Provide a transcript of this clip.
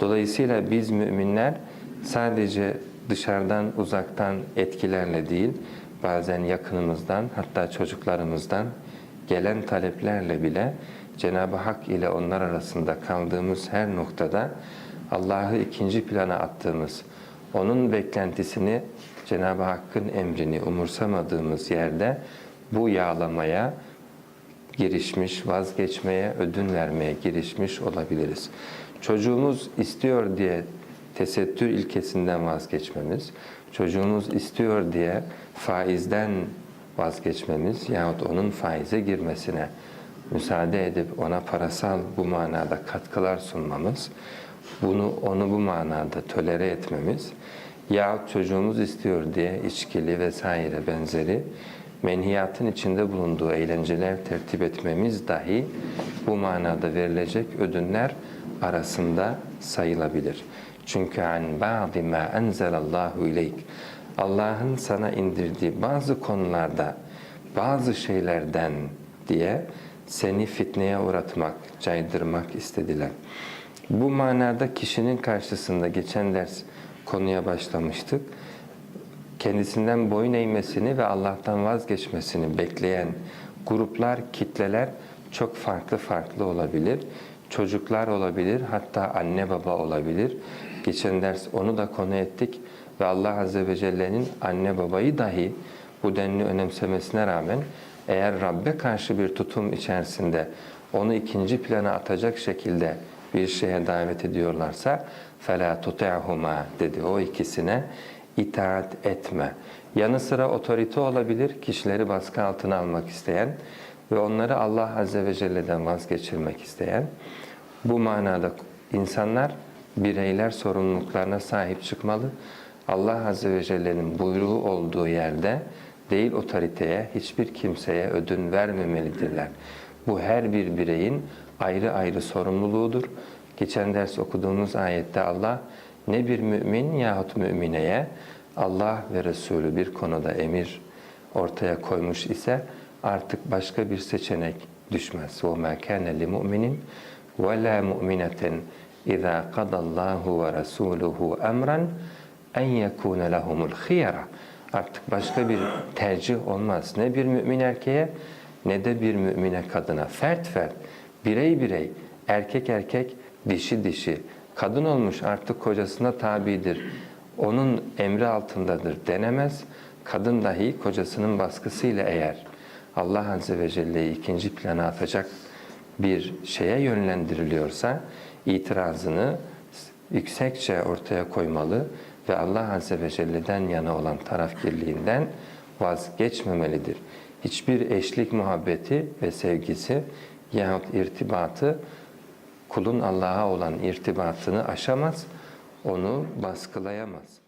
Dolayısıyla biz müminler sadece dışarıdan, uzaktan etkilerle değil, bazen yakınımızdan, hatta çocuklarımızdan gelen taleplerle bile Cenab-ı Hak ile onlar arasında kaldığımız her noktada Allah'ı ikinci plana attığımız, onun beklentisini, Cenab-ı Hakk'ın emrini umursamadığımız yerde bu yağlamaya girişmiş, vazgeçmeye, ödün vermeye girişmiş olabiliriz. Çocuğumuz istiyor diye tesettür ilkesinden vazgeçmemiz, çocuğumuz istiyor diye faizden vazgeçmemiz yahut onun faize girmesine müsaade edip ona parasal bu manada katkılar sunmamız, bunu onu bu manada tolere etmemiz yahut çocuğumuz istiyor diye içkili vesaire benzeri menhiyatın içinde bulunduğu eğlenceler tertip etmemiz dahi bu manada verilecek ödünler arasında sayılabilir. Çünkü an ba'di ma enzelallahu ileyk Allah'ın sana indirdiği bazı konularda bazı şeylerden diye seni fitneye uğratmak, caydırmak istediler. Bu manada kişinin karşısında geçen ders konuya başlamıştık Kendisinden boyun eğmesini ve Allah'tan vazgeçmesini bekleyen gruplar, kitleler çok farklı farklı olabilir. Çocuklar olabilir, hatta anne baba olabilir. Geçen ders onu da konu ettik ve Allah Azze ve Celle'nin anne babayı dahi bu denli önemsemesine rağmen eğer Rabbe karşı bir tutum içerisinde onu ikinci plana atacak şekilde bir şeye davet ediyorlarsa فَلَا تُطِعْهُمَا dedi o ikisine itaat etme. Yanı sıra otorite olabilir, kişileri baskı altına almak isteyen ve onları Allah Azze ve Celle'den vazgeçirmek isteyen. Bu manada insanlar, bireyler sorumluluklarına sahip çıkmalı. Allah Azze ve Celle'nin buyruğu olduğu yerde değil otoriteye, hiçbir kimseye ödün vermemelidirler. Bu her bir bireyin ayrı ayrı sorumluluğudur. Geçen ders okuduğumuz ayette Allah ne bir mümin yahut mümineye Allah ve Resulü bir konuda emir ortaya koymuş ise artık başka bir seçenek düşmez. وَمَا كَانَ لِمُؤْمِنٍ وَلَا مُؤْمِنَةٍ اِذَا قَدَ اللّٰهُ وَرَسُولُهُ اَمْرًا اَنْ يَكُونَ لَهُمُ الْخِيَرَةِ Artık başka bir tercih olmaz. Ne bir mümin erkeğe ne de bir mümine kadına. Fert fert, birey birey, erkek erkek, dişi dişi, kadın olmuş artık kocasına tabidir. Onun emri altındadır denemez. Kadın dahi kocasının baskısıyla eğer Allah Azze ve Celle'yi ikinci plana atacak bir şeye yönlendiriliyorsa itirazını yüksekçe ortaya koymalı ve Allah Azze ve Celle'den yana olan tarafkirliğinden vazgeçmemelidir. Hiçbir eşlik muhabbeti ve sevgisi yahut irtibatı kulun Allah'a olan irtibatını aşamaz, onu baskılayamaz.